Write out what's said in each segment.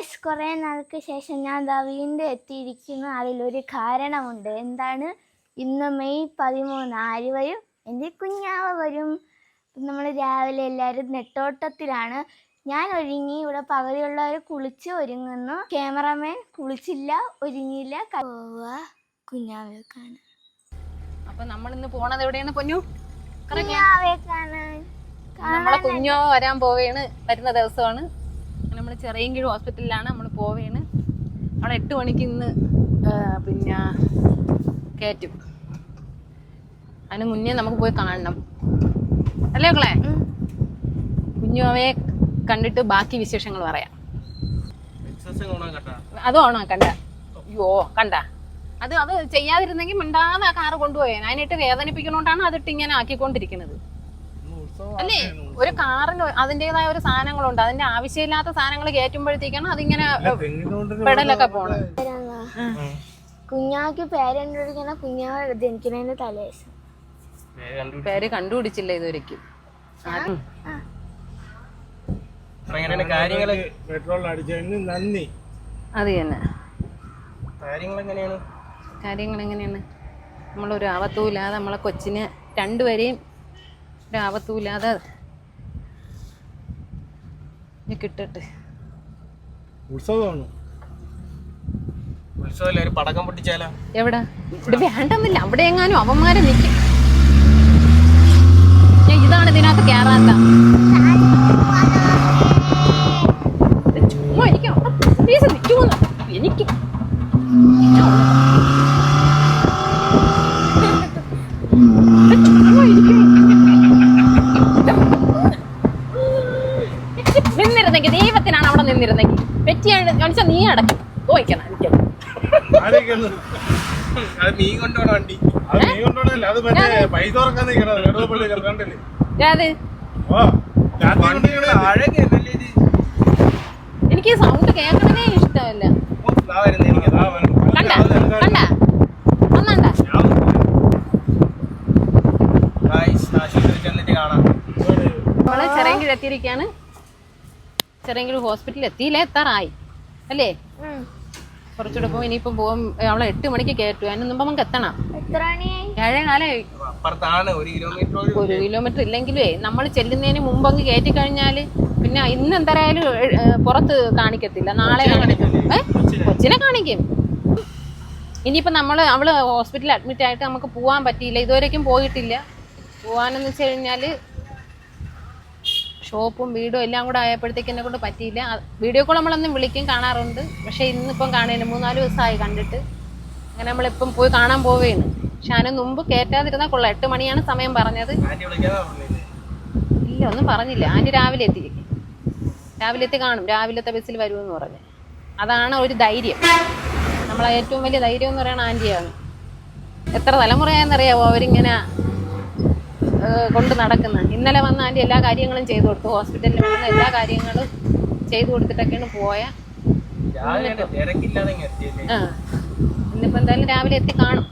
Guys കുറേ നാൾക്ക് ശേഷം ഞാൻ ദവീന്റെ വീണ്ടും എത്തിയിരിക്കുന്നു അതിലൊരു കാരണമുണ്ട്. എന്താണ്? ഇന്ന് മെയ് പതിമൂന്ന് ആര് വരും എന്റെ കുഞ്ഞാവ വരും. നമ്മൾ രാവിലെ എല്ലാവരും നെട്ടോട്ടത്തിലാണ്. ഞാൻ ഒരുങ്ങി ഇവിടെ പകുതിയുള്ളവർ കുളിച്ച് ഒരുങ്ങുന്നു. ക്യാമറമാൻ കുളിച്ചില്ല ഒരുങ്ങിയില്ല. കുഞ്ഞാവേക്കാണ് കാണാൻ. അപ്പൊ നമ്മൾ ഇന്ന് പോണത് എവിടെയാണ് പൊന്നു? കുഞ്ഞാവേക്കാണ് കാണാൻ. നമ്മളെ കുഞ്ഞോ വരാൻ പോവേണ് വരുന്ന ദിവസമാണ്. നമ്മൾ ചെറിയൻകീഴ് ഹോസ്പിറ്റലിലാണ് നമ്മൾ പോവേണ്. അവിടെ എട്ട് മണിക്ക് ഇന്ന് പിന്നെ കയറ്റും അതിന് മുന്നേ നമുക്ക് പോയി കാണണം. അല്ലേ മക്കളെ? കുഞ്ഞുമാവയെ കണ്ടിട്ട് ബാക്കി വിശേഷങ്ങൾ പറയാം. കേട്ടാ അതുമാണോ കണ്ട? അയ്യോ കണ്ട. അത് അത് ചെയ്യാതിരുന്നെങ്കിൽ മിണ്ടാതെ ആ കാറ് കൊണ്ടുപോയേനെ. അതിനിട്ട് വേദനിപ്പിക്കണോണ്ടാണ് അതിട്ട് ഇങ്ങനെ ആക്കിക്കൊണ്ടിരിക്കുന്നത് അല്ലേ? ഒരു കാറിന് അതിന്റെതായ ഒരു സാധനങ്ങളുണ്ട്. അതിന്റെ ആവശ്യമില്ലാത്ത സാധനങ്ങൾ കയറ്റുമ്പോഴത്തേക്കാണ് അതിങ്ങനെ പെടലൊക്കെ പോണത്. കുഞ്ഞാക്ക് പേരെന്തൊഴിക്കണ കുഞ്ഞാവ് ജനിക്കുന്നതിന്റെ തലേദിവസം പേര് കണ്ടുപിടിച്ചില്ല. ഇതൊരിക്കും പെട്രോൾ അടിച്ചതിന് നന്ദി. അത് തന്നെ. കാര്യങ്ങൾ എങ്ങനെയാണ് കാര്യങ്ങൾ എങ്ങനെയാണ് നമ്മളൊരു ആപത്തുമില്ലാതെ നമ്മളെ കൊച്ചിന് രണ്ടുപേരെയും ഒരു ആപത്തുമില്ലാതെ ഇനി കിട്ടട്ടെ. ഉത്സവമാണ്? ഉത്സവമല്ലേ? ഒരു പടക്കം പൊട്ടിച്ചാലാ? എവിടെ? ഇവിടെ വേണ്ടെന്നില്ല. അവിടെ എങ്ങാനും അവന്മാരെ നിൽക്കും ഞാൻ ഇതാണ് ഇതിനകത്ത് കയറാത്ത ചുമ്മാ ഇരിക്കാം പ്ലീസ് നിൽക്കുമെന്ന് എനിക്ക് ചുമ്മാ ഇരിക്ക്. നിന്നിരുന്നെങ്കിൽ ദൈവത്തിനാണ് അവിടെ നിന്നിരുന്നെങ്കിൽ പെറ്റിയാണ് കാണിച്ചാൽ നീ അടക്കും പോയിക്കണം എനിക്ക് ആരൊക്കെയാണ് അത് നീ കൊണ്ടുപോണ വണ്ടി അത് നീ കൊണ്ടുപോകണല്ലേ അത് മറ്റേ പൈസ ഉറക്കാൻ നിൽക്കണത് കടുവപ്പള്ളി കണ്ടില്ലേ അത് ഓ രാത്രി വണ്ടിയുടെ നീ അടക്കും. പോയിക്കണം എനിക്ക് എനിക്ക് സൗണ്ട് കേൾക്കണതേ ഇഷ്ടമല്ല. കണ്ട കണ്ട. വന്നണ്ട ഞാൻ ഗായ്സ് ആശുപത്രി ചെന്നിട്ട് കാണാം. നമ്മൾ ചെറിയങ്കിഴ് എത്തിയിരിക്കാണ്. ചെറിയങ്കിഴ് ഹോസ്പിറ്റലിൽ എത്തിയില്ല? എത്താറായി. അല്ലേ? കുറച്ചുകൂടെ പോകും ഇനിയിപ്പം പോകും അവളെ എട്ട് മണിക്ക് കയറ്റു അതിന് മുമ്പ് നമുക്ക് എത്തണം. ഏഴേ ഒരു കിലോമീറ്റർ ഒരു കിലോമീറ്റർ ഇല്ലെങ്കിലേ നമ്മൾ ചെല്ലുന്നതിന് മുമ്പ് അങ്ങ് കയറ്റി കഴിഞ്ഞാൽ പിന്നെ ഇന്ന് എന്തായാലും പുറത്ത് കാണിക്കത്തില്ല. നാളെ കൊച്ചിനെ കാണിക്കും. ഇനിയിപ്പോ നമ്മൾ അവൾ ഹോസ്പിറ്റലിൽ അഡ്മിറ്റ് ആയിട്ട് നമുക്ക് പോവാൻ പറ്റിയില്ല. ഇതുവരേക്കും പോയിട്ടില്ല. പോവാനെന്ന് വെച്ച് കഴിഞ്ഞാൽ ഷോപ്പും വീടും എല്ലാം കൂടെ ആയപ്പോഴത്തേക്ക് എന്നെ കൊണ്ട് പറ്റിയില്ല. വീഡിയോ കോൾ നമ്മളൊന്നും വിളിക്കും കാണാറുണ്ട്. പക്ഷെ ഇന്നിപ്പം കാണില്ല മൂന്നാൽ ദിവസമായി കണ്ടിട്ട്. അങ്ങനെ നമ്മളിപ്പം പോയി കാണാൻ പോവേന്ന്. പക്ഷെ അതിന് മുമ്പ് കയറ്റാതിരുന്നാൽ കൊള്ളാം. എട്ട് മണിയാണ് സമയം പറഞ്ഞത്. ഇല്ല ഒന്നും പറഞ്ഞില്ല. ആന്റി രാവിലെ എത്തി. രാവിലെ എത്തി കാണും. രാവിലത്തെ ബസ്സിൽ വരുമെന്ന് പറഞ്ഞു. അതാണ് ഒരു ധൈര്യം. നമ്മളെ ഏറ്റവും വലിയ ധൈര്യം എന്ന് പറയുന്നത് ആന്റിയാണ് എത്ര തലമുറയായെന്നറിയാവോ അവരിങ്ങനെ കൊണ്ട് നടക്കുന്നത് ഇന്നലെ വന്ന ആന്റി എല്ലാ കാര്യങ്ങളും ചെയ്തു കൊടുത്തു. ഹോസ്പിറ്റലിൽ വന്ന എല്ലാ കാര്യങ്ങളും ചെയ്തു കൊടുത്തിട്ടൊക്കെയാണ് പോയ. ആ. ഇന്നിപ്പോ എന്തായാലും രാവിലെ എത്തി കാണും.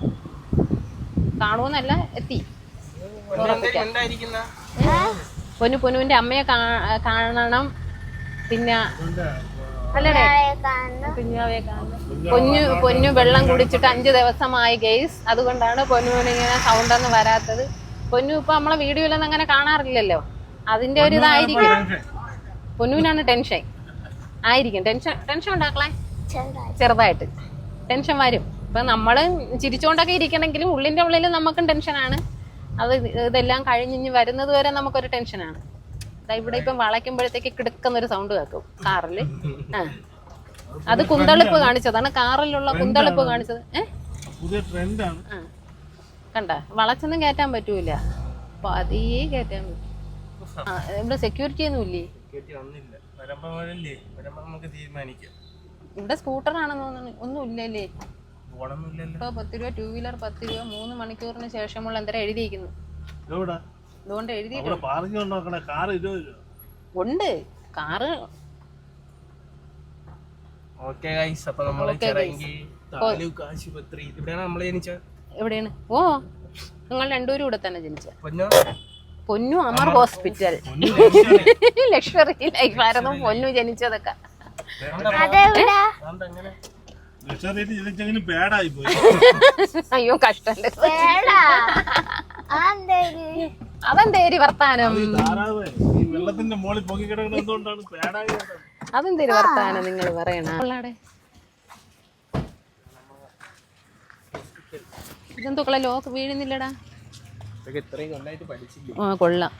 കാണുമെന്നല്ല എത്തി. പൊന്നു പൊന്നുവിന്റെ അമ്മയെ കാണണം. പിന്നെ അല്ലടേ കാണണം. പൊന്നു പൊന്നു വെള്ളം കുടിച്ചിട്ട് അഞ്ച് ദിവസമായി ഗെയ്സ്. അതുകൊണ്ടാണ് പൊന്നുവിനിങ്ങനെ സൗണ്ടൊന്നും സൗണ്ട് ഒന്നും വരാത്തത്. പൊന്നു ഇപ്പൊ നമ്മളെ വീഡിയോയിലൊന്നും അങ്ങനെ കാണാറില്ലല്ലോ. അതിന്റെ ഒരു ഇതായിരിക്കും. പൊന്നുവിനാണ് ടെൻഷൻ. ആയിരിക്കും. ടെൻഷൻ ടെൻഷൻ ഉണ്ടാക്കളെ ചെറുതായിട്ട്. ടെൻഷൻ വരും. ഇപ്പൊ നമ്മൾ ചിരിച്ചുകൊണ്ടൊക്കെ ഇരിക്കണമെങ്കിലും ഉള്ളിന്റെ ഉള്ളിൽ നമുക്കും ടെൻഷനാണ്. അത് ഇതെല്ലാം കഴിഞ്ഞ് വരുന്നത് വരെ നമുക്കൊരു ടെൻഷനാണ്. ദാ ഇവിടെ ഇപ്പം വളയ്ക്കുമ്പോഴത്തേക്ക് കിടക്കുന്ന ഒരു സൗണ്ട് കേൾക്കും. കാറിൽ. ആ. അത് കുന്തളിപ്പ് കാണിച്ചതാണ്. കാറിലുള്ള കുന്തളിപ്പ് കാണിച്ചത്. ഏഹ് പുതിയ ട്രെൻഡാണ് ആ. കണ്ട? വളച്ചൊന്നും കയറ്റാൻ പറ്റൂല. പതിയെ കയറ്റാൻ പറ്റും. ഇവിടെ സെക്യൂരിറ്റി ഒന്നും ഇല്ലേ? ഇവിടെ സ്കൂട്ടർ ആണെന്ന് തോന്നുന്നു. ഒന്നും ഇല്ലല്ലേ? ഇപ്പൊ പത്ത് രൂപ ടൂ വീലർ പത്ത് രൂപ മൂന്ന് മണിക്കൂറിന് ശേഷമുള്ള എന്തര എഴുതിയിരിക്കുന്നു? അതുകൊണ്ട് എഴുതിയിട്ടുണ്ട് ഉണ്ട്. കാറ് ഓക്കെ ഗൈസ് അപ്പൊ നമ്മളെ ആശുപത്രി. ഇവിടെയാണ് നമ്മൾ ജനിച്ച എവിടെയാണ്? ഓ നിങ്ങൾ രണ്ടുപേരും ഇവിടെ തന്നെ ജനിച്ച. പൊന്നോ? പൊന്നു അമർ ഹോസ്പിറ്റൽ. ലക്ഷറി ലൈഫായിരുന്നു പൊന്നു ജനിച്ചതൊക്കെ. അയ്യോ കഷ്ടല്ലേ വേടാ അതെന്തേര് വർത്താനം? അതെന്തേരി വർത്താനം നിങ്ങൾ പറയണ? ഇതെന്തൊക്കെ ലോക്ക് വീഴുന്നില്ലടാ. ആ കൊള്ളാം.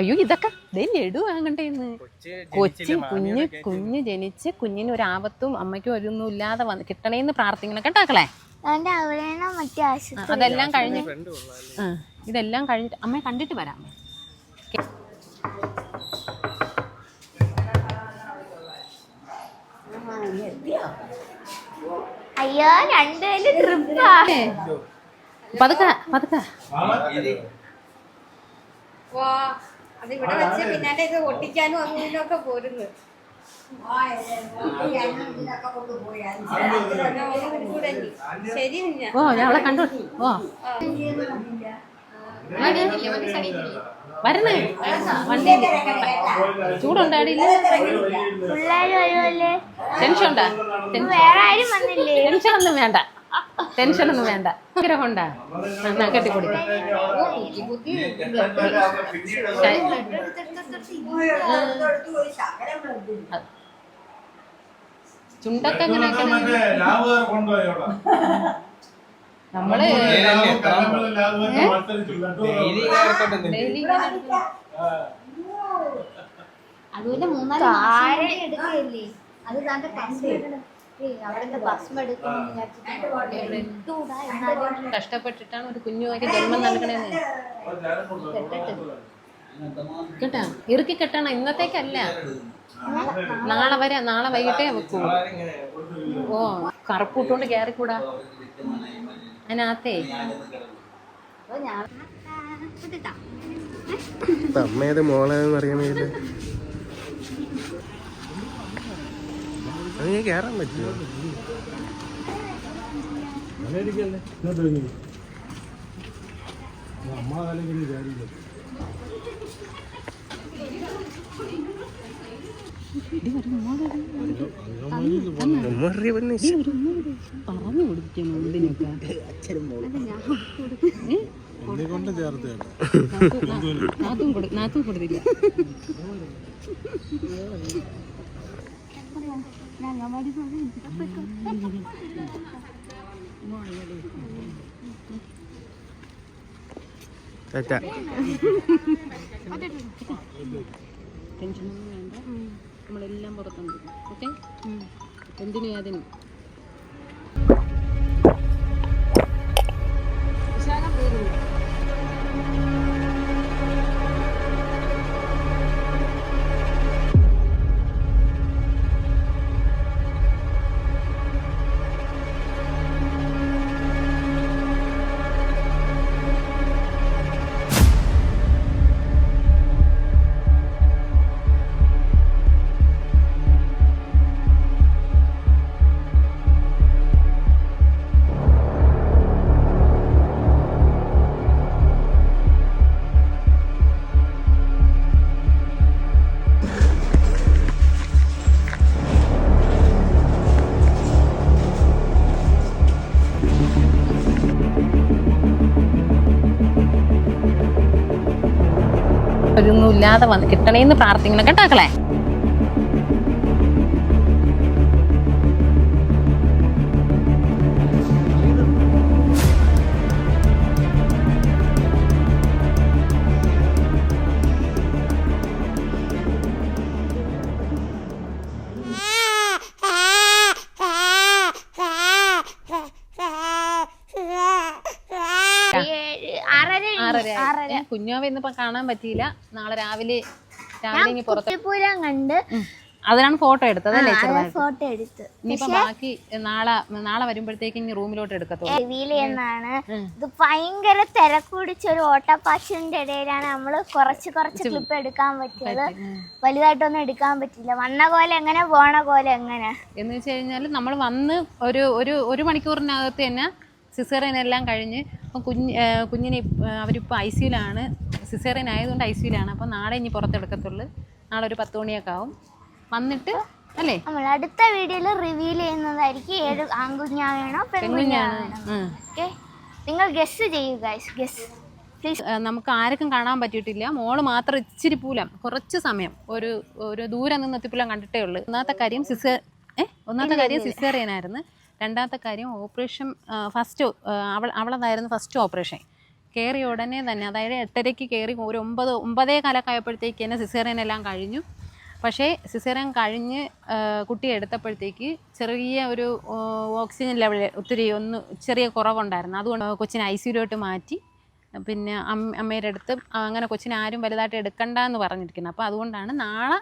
അയ്യോ ഇതൊക്കെ ലഡു വാങ്ങണ്ടേന്ന്. കൊച്ചി കൊച്ചു കുഞ്ഞ് കുഞ്ഞ് ജനിച്ച് കുഞ്ഞിന് ഒരു ആപത്തും അമ്മയ്ക്കും ഒരൊന്നും ഇല്ലാതെ വന്ന് കിട്ടണേന്ന് പ്രാർത്ഥിക്കണം കേട്ടാക്കളെ അതെല്ലാം കഴിഞ്ഞ് ഇതെല്ലാം കഴിഞ്ഞിട്ട് അമ്മയെ കണ്ടിട്ട് വരാം. പതുക്കെ പതുക്കെ. വാ അത് ഇവിടെ വെച്ച് പിന്നാലെ ഇത് ഒട്ടിക്കാനും അതും ഇതിനൊക്കെ പോരുന്നു ശരി പിന്നെ ഓ ഞാൻ അവളെ കണ്ടു. ഓ. വരണേ വണ്ടി വരുമല്ലേ ടെൻഷൻ ഉണ്ടാ? ടെൻഷൻ വേറെ ആരും വന്നില്ലേ? ടെൻഷൻ ഒന്നും വേണ്ട. ടെൻഷൻ ഒന്നും വേണ്ട. ആഗ്രഹം ഉണ്ടാ എന്നാ കെട്ടിക്കൊടുക്ക ചുണ്ടൊക്കെ നമ്മൾ അതുപോലെ മൂന്നാൽ എടുക്കുകയല്ലേ? അത് താന്റെ അവിടുത്തെ എടുക്കണം കഷ്ടപ്പെട്ടിട്ടാണ് ഒരു കുഞ്ഞുമായിട്ട് ജന്മം നൽകണേന്ന് കേട്ടാ? ഇറുക്കി കെട്ടണം. ഇന്നത്തേക്കല്ല. നാളെ വരെ നാളെ വൈകിട്ടേ വെക്കൂ. ഓ കറുപ്പൂട്ടുകൊണ്ട് കയറിക്കൂടാ അതിനകത്തേ. അമ്മേത് മോളെന്ന് അറിയാൻ വേണ്ടി അത് ഞാൻ കയറാൻ പിന്നെ പറഞ്ഞു കൊടുക്കണം ഇതിനൊക്കെ കൊണ്ട് ചേർത്ത് നാത്തും കൊടു നാത്തും കൊടുത്തില്ല. ടെൻഷനൊന്നും വേണ്ട. നമ്മളെല്ലാം പുറത്തുണ്ട്. ഓക്കെ? എന്തിനും അതിനും ഒരൊന്നും ഇല്ലാതെ വന്ന് കിട്ടണേന്ന് പ്രാർത്ഥിക്കണം. കേട്ടാക്കളെ കുഞ്ഞാവ ഇന്നിപ്പോ കാണാൻ പറ്റിയില്ല. നാളെ രാവിലെ രാവിലെ ഇനി പുറത്ത് കണ്ട്. അതിനാണ് ഫോട്ടോ എടുത്തത് അല്ലേ ചെറുതായിട്ട്? ഫോട്ടോ എടുത്ത്. ഇനിയിപ്പോ ബാക്കി നാളെ നാളെ വരുമ്പോഴത്തേക്ക് ഇനി റൂമിലോട്ട് എടുക്കത്തുള്ളൂ. റിവീൽ ഉം. ഇത് ഭയങ്കര തിരക്കുടിച്ച ഒരു ഓട്ടപ്പാച്ചിന്റെ ഇടയിലാണ് നമ്മൾ കുറച്ച് കുറച്ച് ക്ലിപ്പ് എടുക്കാൻ പറ്റിയത്. വലുതായിട്ടൊന്നും എടുക്കാൻ പറ്റില്ല വന്ന കോലം എങ്ങനെ പോണ കോലം എങ്ങനെ? എന്ന് വെച്ച് കഴിഞ്ഞാൽ നമ്മൾ വന്ന് ഒരു ഒരു ഒരു മണിക്കൂറിനകത്ത് തന്നെ സിസേറിയൻ എല്ലാം കഴിഞ്ഞ് അപ്പം കുഞ്ഞ് കുഞ്ഞിനെ അവരിപ്പോൾ ഐ സിയിലാണ് സിസേറിയൻ ആയതുകൊണ്ട് ഐ സിയിലാണ് അപ്പോൾ നാളെ ഇനി പുറത്തെടുക്കത്തുള്ളൂ നാളെ ഒരു പത്ത് മണിയൊക്കെ ആവും. വന്നിട്ട് അല്ലേ? നമ്മൾ അടുത്ത വീഡിയോയിൽ റിവീൽ ചെയ്യുന്നതായിരിക്കും ഏത് പെൺകുഞ്ഞാണ്. ഓക്കെ നിങ്ങൾ ഗസ് ചെയ്യുക ഗസ് ഏഹ് നമുക്ക് ആർക്കും കാണാൻ പറ്റിയിട്ടില്ല. മോൾ മാത്രം ഇച്ചിരി പൂലം. കുറച്ച് സമയം. ഒരു ഒരു ദൂരെ നിന്ന് എത്തിപ്പൂലം കണ്ടിട്ടേ ഉള്ളൂ. ഒന്നാമത്തെ കാര്യം സിസേർ ഏ? ഒന്നാമത്തെ കാര്യം സിസേറിയനായിരുന്നു. രണ്ടാമത്തെ കാര്യം ഓപ്പറേഷൻ ഫസ്റ്റ് അവൾ അവളതായിരുന്നു ഫസ്റ്റ് ഓപ്പറേഷൻ. കയറി ഉടനെ തന്നെ അതായത് എട്ടരയ്ക്ക് കയറി ഒരു ഒമ്പത് ഒമ്പതേ കാലൊക്കെ ആയപ്പോഴത്തേക്ക് തന്നെ സിസേറിയൻ എല്ലാം കഴിഞ്ഞു. പക്ഷേ സിസേറിയൻ കഴിഞ്ഞ് കുട്ടിയെ എടുത്തപ്പോഴത്തേക്ക് ചെറിയ ഒരു ഓക്സിജൻ ലെവൽ ഒത്തിരി ഒന്ന് ചെറിയ കുറവുണ്ടായിരുന്നു. അതുകൊണ്ട് കൊച്ചിനെ ഐ സിയിലോട്ട് മാറ്റി. പിന്നെ അമ്മ അമ്മയുടെ അടുത്ത് അങ്ങനെ കൊച്ചിനെ ആരും വലുതായിട്ട് എടുക്കണ്ട എന്ന് പറഞ്ഞിരിക്കുന്നത് അപ്പോൾ അതുകൊണ്ടാണ് നാളെ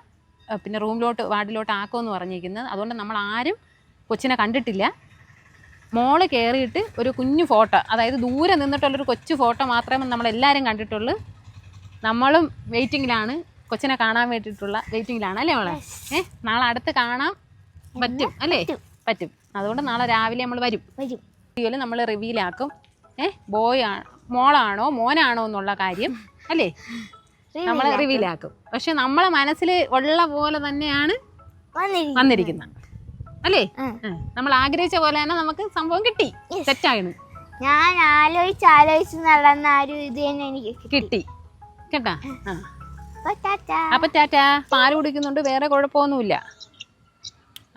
പിന്നെ റൂമിലോട്ട് വാർഡിലോട്ട് ആക്കുമെന്ന് പറഞ്ഞിരിക്കുന്നത്. അതുകൊണ്ട് നമ്മൾ ആരും കൊച്ചിനെ കണ്ടിട്ടില്ല. മോൾ കയറിയിട്ട് ഒരു കുഞ്ഞു ഫോട്ടോ അതായത് ദൂരെ നിന്നിട്ടുള്ളൊരു കൊച്ചു ഫോട്ടോ മാത്രമേ നമ്മളെല്ലാവരും കണ്ടിട്ടുള്ളൂ. നമ്മളും വെയിറ്റിങ്ങിലാണ്. കൊച്ചിനെ കാണാൻ വേണ്ടിയിട്ടുള്ള വെയിറ്റിങ്ങിലാണ്. അല്ലേ മോളെ? ഏ നാളെ അടുത്ത് കാണാൻ പറ്റും അല്ലേ? പറ്റും. അതുകൊണ്ട് നാളെ രാവിലെ നമ്മൾ വരും. വീഡിയോയിൽ നമ്മൾ റിവീലാക്കും ഏ ബോയ് ആണ് മോളാണോ മോനാണോ എന്നുള്ള കാര്യം. അല്ലേ? നമ്മൾ റിവീലാക്കും പക്ഷെ നമ്മളെ മനസ്സിൽ ഉള്ള പോലെ തന്നെയാണ് വന്നിരിക്കും വന്നിരിക്കുന്നത്. അല്ലേ. നമ്മൾ ആഗ്രഹിച്ച പോലെ തന്നെ നമുക്ക് സംഭവം കിട്ടി. സെറ്റാണ് ഞാൻ ആലോചിച്ച് ആലോചിച്ച് നടന്ന ആ ഒരു ഇത് തന്നെ എനിക്ക് കിട്ടി. കിട്ടി. അപ്പൊ ടാറ്റാ. പാൽ കുടിക്കുന്നുണ്ട് വേറെ കുഴപ്പമൊന്നുമില്ല.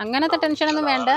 അങ്ങനത്തെ ടെൻഷനൊന്നും വേണ്ട.